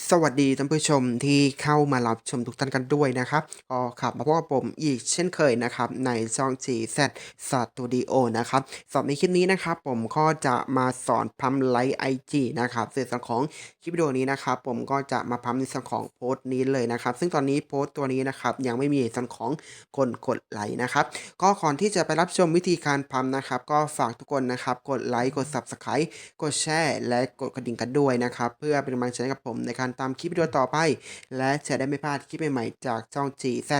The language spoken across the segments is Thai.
สวัสดีท่านผู้ชมที่เข้ามารับชมทุกท่านกันด้วยนะครับก็ขับมาพบกับผมอีกเช่นเคยนะครับ ในช่อง GZ Studio นะครับสำหรับในคลิปนี้นะครับ ผมก็จะมาสอนพัมไลท์ไอจีนะครับในส่วนของคลิปวิดีโอนี้นะครับ ผมก็จะมาพัมในส่วนของโพสต์นี้เลยนะครับ ซึ่งตอนนี้โพสต์ตัวนี้นะครับยังไม่มีส่วนของคนกดไลค์นะครับ ก็ก่อนที่จะไปรับชมวิธีการพัมนะครับ ก็ฝากทุกคนนะครับกดไลค์กด Subscribe กดแชร์และกดกระดิ่งกันด้วยนะครับ เพื่อเป็นกำลังใจกับผมนการตามคลิปวิดีโอต่อไป และจะได้ไม่พลาดคลิปใหม่ๆจากช่อง GZ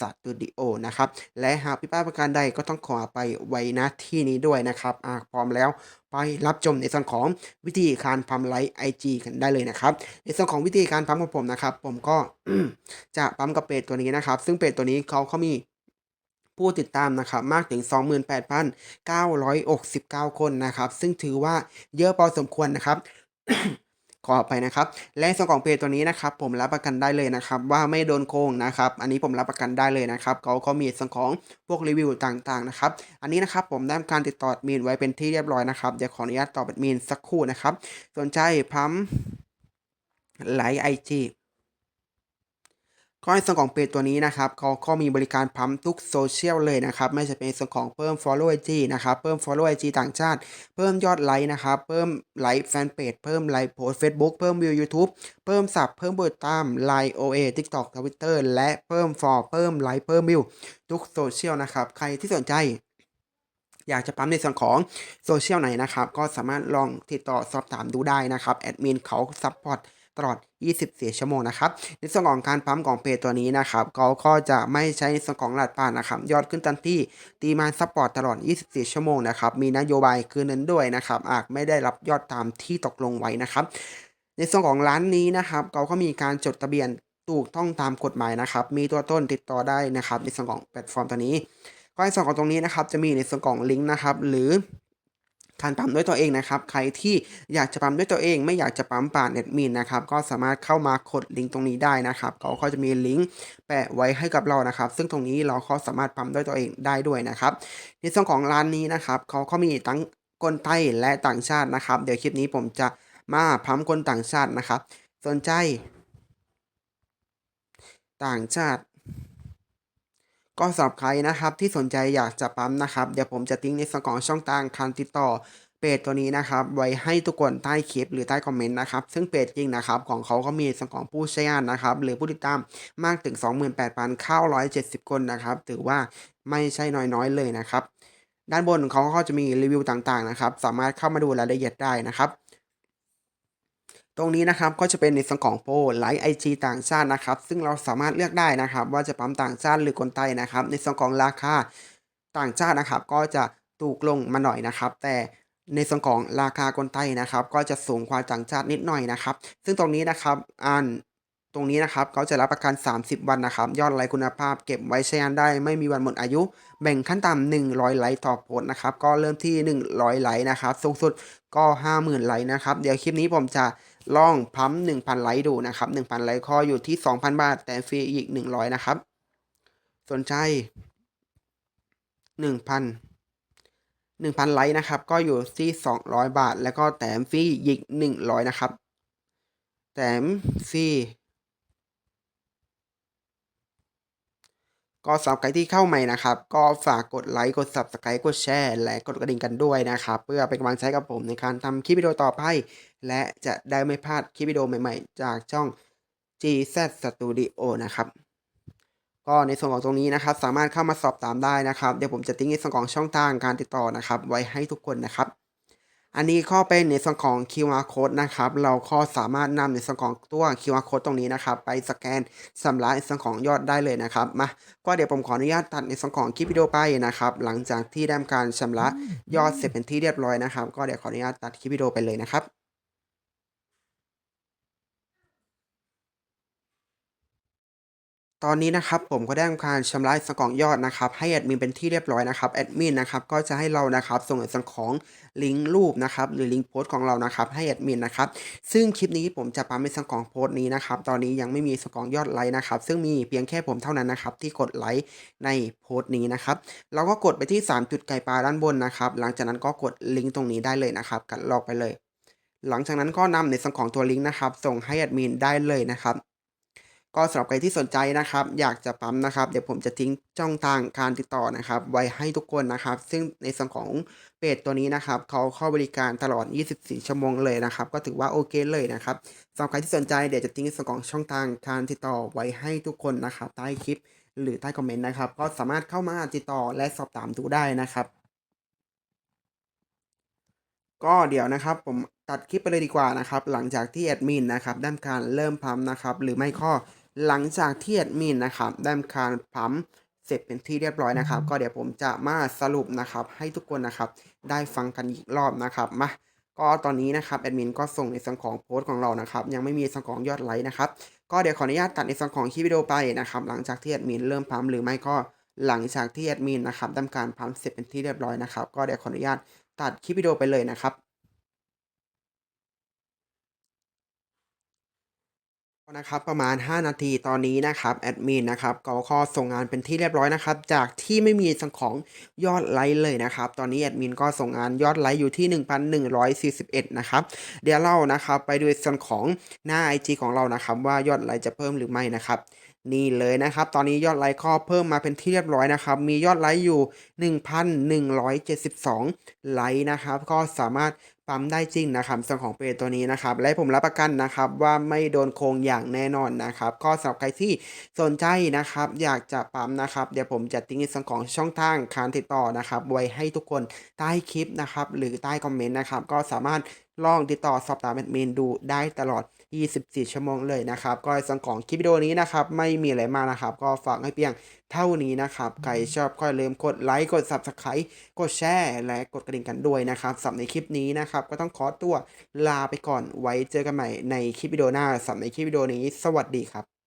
Studio นะครับ และหากผิดพลาดประการใดก็ต้องขอไปไว้ณที่นี้ด้วยนะครับพร้อมแล้วไปรับชมในส่วนของวิธีการพัมไลค์ IG กันได้เลยนะครับ ในส่วนของวิธีการพัมของผมนะครับ ผมก็จะปั๊มกับเพจตัวนี้นะครับ ซึ่งเพจตัวนี้เขาเขามีผู้ติดตามนะครับมากถึง 28,969 คนนะครับ ซึ่งถือว่าเยอะพอสมควรนะครับ ขอไปนะครับ และส่วนของเพจตัวนี้นะครับผมรับประกันได้เลยนะครับว่าไม่โดนโกงนะครับอันนี้ผมรับประกันได้เลยนะครับเขาเขามีส่วนของพวกรีวิวต่างๆนะครับอันนี้นะครับผมได้การติดต่อมีนไว้เป็นที่เรียบร้อยนะครับเดี๋ยวขออนุญาตตอบแอดมีนสักครู่นะครับสนใจพัมไลค์ไอจี ก็ในส่วนของเพจตัวนี้นะครับเขาก็มีบริการพัมทุกโซเชียลเลยนะครับ ไม่ใช่เป็นส่วนของเพิ่ม follow IG นะครับ เพิ่ม follow IG ต่างชาติ เพิ่มยอดไลค์นะครับ เพิ่มไลค์แฟนเพจ เพิ่มไลค์โพสต์ Facebook เพิ่มวิว YouTube เพิ่มสับ เพิ่มบทตาม Line OA TikTok Twitter และเพิ่มฟอลเพิ่มไลค์เพิ่มวิวทุกโซเชียลนะครับ ใครที่สนใจอยากจะปั๊มในส่วนของโซเชียลไหนนะครับ ก็สามารถลองติดต่อสอบถามดูได้นะครับ แอดมินเขาซัพพอร์ตตลอด 24 ชั่วโมงนะครับ ในส่วนของการปั๊มของเพจตัวนี้นะครับเขาก็จะไม่ใช้ในส่วนของรหัสผ่านนะครับ ยอดขึ้นทันทีตีมาซัพพอร์ตตลอด 24 ชั่วโมงนะครับ มีนโยบายคืนเงินด้วยนะครับอาจไม่ได้รับยอดตามที่ตกลงไว้นะครับ ในส่วนของร้านนี้นะครับเขาก็มีการจดทะเบียนถูกต้องตามกฎหมายนะครับ มีตัวต้นติดต่อได้นะครับ ในส่วนของแพลตฟอร์มตัวนี้ก็ในส่วนของตรงนี้นะครับ จะมีในส่วนของลิงก์นะครับ หรือ การปั๊มด้วยตัวเองนะครับ ใครที่อยากจะปั๊มด้วยตัวเอง ไม่อยากจะปั๊มผ่านแอดมินนะครับ ก็สามารถเข้ามากดลิงก์ตรงนี้ได้นะครับเขาก็จะมีลิงก์แปะไว้ให้กับเรานะครับ ซึ่งตรงนี้เราก็สามารถปั๊มด้วยตัวเองได้ด้วยนะครับในส่วนของร้านนี้นะครับเขาก็มีทั้งคนไทยและต่างชาตินะครับ เดี๋ยวคลิปนี้ผมจะมาปั๊มคนต่างชาตินะครับ สนใจ ต่างชาติ ก็สำหรับใครนะครับที่สนใจอยากจะปั๊มนะครับ เดี๋ยวผมจะทิ้งในส่วนของช่องทางการติดต่อเพจตัวนี้นะครับ ไว้ให้ทุกคนใต้คลิปหรือใต้คอมเมนต์นะครับ ซึ่งเพจจริงนะครับของเขาก็มีส่วนของผู้ใช้งานนะครับ หรือผู้ติดตามมากถึง 28,970 คนนะครับ ถือว่าไม่ใช่น้อยๆเลยนะครับ ด้านบนของเขาก็จะมีรีวิวต่างๆนะครับ สามารถเข้ามาดูรายละเอียดได้นะครับ ตรงนี้นะครับก็จะเป็นในส่วนของโปรไลฟ์ไอจีต่างชาตินะครับ ซึ่งเราสามารถเลือกได้นะครับ ว่าจะปั๊มต่างชาติหรือคนไทยนะครับ ในส่วนของราคาต่างชาตินะครับ ก็จะถูกลงมาหน่อยนะครับ แต่ในส่วนของราคาคนไทยนะครับ ก็จะสูงกว่าต่างชาตินิดหน่อยนะครับ ซึ่งตรงนี้นะครับอ่านตรงนี้นะครับเขาจะรับประกัน 30 วันนะครับ ยอดไลค์คุณภาพเก็บไว้ใช้งานได้ ไม่มีวันหมดอายุ แบ่งขั้นต่ำ100 ไลค์ต่อโพสต์นะครับ ก็เริ่มที่ 100 ไลค์นะครับ สูงสุดก็ 50,000 ไลค์นะครับ เดี๋ยวคลิปนี้ผมจะ ลองพัม1,000 ไลค์ดูนะครับ 1,000 ไลค์คออยู่ที่ 2,000 บาท แต่ฟรีอีก 100 นะครับ สนใจ 1,000 1,000 ไลค์นะครับ ก็อยู่ที่ 200 บาท แล้วก็แถมฟรีอีก 100 นะครับ แถมฟรี ก็สำหรับใครที่เข้าใหม่นะครับ ก็ฝากกดไลค์กด Subscribe กดแชร์และกดกระดิ่งกันด้วยนะครับ เพื่อเป็นกำลังใจกับผมในการทำคลิปวิดีโอต่อไป และจะได้ไม่พลาดคลิปวิดีโอใหม่ๆ จากช่อง GZ Studio นะครับ ก็ในส่วนของตรงนี้นะครับ สามารถเข้ามาสอบถามได้นะครับ เดี๋ยวผมจะทิ้งในส่วนของช่องทางการติดต่อนะครับ ไว้ให้ทุกคนนะครับ อันนี้ก็เป็นในส่วนของ QR code นะครับ เราก็สามารถนำในส่วนของตัว QR code ตรงนี้นะครับ ไปสแกนสำระในส่วนของยอดได้เลยนะครับ มา ก็เดี๋ยวผมขออนุญาตตัดในส่วนของคลิปวิดีโอไปนะครับ หลังจากที่ได้ทำการชำระยอดเสร็จเป็นที่เรียบร้อยนะครับ ก็เดี๋ยวขออนุญาตตัดคลิปวิดีโอไปเลยนะครับ ตอนนี้นะครับผมก็ได้ทำการชำระส่วนของยอดนะครับให้แอดมินเป็นที่เรียบร้อยนะครับแอดมินนะครับก็จะให้เรานะครับส่งส่วนของลิงก์รูปนะครับหรือลิงก์โพสต์ของเรานะครับให้แอดมินนะครับซึ่งคลิปนี้ผมจะปั๊มในส่วนของโพสต์นี้นะครับตอนนี้ยังไม่มีส่วนของยอดไลค์นะครับซึ่งมีเพียงแค่ผมเท่านั้นนะครับที่กดไลค์ในโพสต์นี้นะครับเราก็กดไปที่ 3 จุดไก่ปลาด้านบนนะครับหลังจากนั้นก็กดลิงก์ตรงนี้ได้เลยนะครับกัดลอกไปเลย หลังจากนั้นก็นำในส่วนของตัวลิงก์นะครับส่งให้แอดมินได้เลยนะครับ ก็สำหรับใครที่สนใจนะครับ อยากจะปั๊มนะครับ เดี๋ยวผมจะทิ้งช่องทางการติดต่อนะครับ ไว้ให้ทุกคนนะครับ ซึ่งในส่วนของเพจตัวนี้นะครับเขาเข้าบริการตลอด 24 ชั่วโมงเลยนะครับ ก็ถือว่าโอเคเลยนะครับสำหรับใครที่สนใจเดี๋ยวจะทิ้งส่วนของช่องทางการติดต่อไว้ให้ทุกคนนะครับ ใต้คลิปหรือใต้คอมเมนต์นะครับ ก็สามารถเข้ามาติดต่อและสอบถามดูได้นะครับ ก็เดี๋ยวนะครับผมตัดคลิปไปเลยดีกว่านะครับ หลังจากที่แอดมินนะครับได้ทำการเริ่มพัมนะครับ หรือไม่ก็ หลังจากที่แอดมินนะครับได้ทำการพัมเสร็จเป็นที่เรียบร้อยนะครับ ก็เดี๋ยวผมจะมาสรุปนะครับ ให้ทุกคนนะครับ ได้ฟังกันอีกรอบนะครับมาก็ตอนนี้นะครับแอดมินก็ส่งในส่วนของโพสต์ของเรานะครับ ยังไม่มีส่วนของยอดไลค์นะครับ ก็เดี๋ยวขออนุญาตตัดในส่วนของคลิปวิดีโอไปนะครับ หลังจากที่แอดมินเริ่มพัมหรือไม่ก็หลังจากที่แอดมินนะครับทำการพัมเสร็จเป็นที่เรียบร้อยนะครับ ก็เดี๋ยวขออนุญาตตัดคลิปวิดีโอไปเลยนะครับ นะครับประมาณ 5 นาทีตอนนี้นะครับแอดมินนะครับก็ข้อส่งงานเป็นที่เรียบร้อยนะครับ จากที่ไม่มีสังของยอดไลค์เลยนะครับ ตอนนี้แอดมินก็ส่งงานยอดไลค์อยู่ที่ 1,141 นะครับเดี๋ยวเรานะครับไปดูส่วนของหน้า IG ของเรานะครับ ว่ายอดไลค์จะเพิ่มหรือไม่นะครับนี่เลยนะครับ ตอนนี้ยอดไลค์ข้อเพิ่มมาเป็นที่เรียบร้อยนะครับ มียอดไลค์อยู่ 1,172 ไลค์นะครับ ก็สามารถ ปั๊มได้จริงนะครับส่วนของเปรตัวนี้นะครับ และผมรับประกันนะครับว่าไม่โดนโกงอย่างแน่นอนนะครับ ก็สำหรับใครที่สนใจนะครับ อยากจะปั๊มนะครับ เดี๋ยวผมจะทิ้งในส่วนของช่องทางการติดต่อนะครับไว้ให้ทุกคนใต้คลิปนะครับ หรือใต้คอมเมนต์นะครับ ก็สามารถลองติดต่อสอบถามแอดมินดูได้ตลอด 24 ชั่วโมงเลยนะครับ ก็สังของคลิปวิดีโอนี้นะครับ ไม่มีอะไรมากนะครับ ก็ฝากให้เพียงเท่านี้นะครับ ใครชอบก็อย่าลืมกดไลค์ กด Subscribe กดแชร์ และกดกระดิ่งกันด้วยนะครับสำหรับในคลิปนี้นะครับ ก็ต้องขอตัวลาไปก่อน ไว้เจอกันใหม่ในคลิปวิดีโอหน้าสำหรับในคลิปวิดีโอนี้ สวัสดีครับ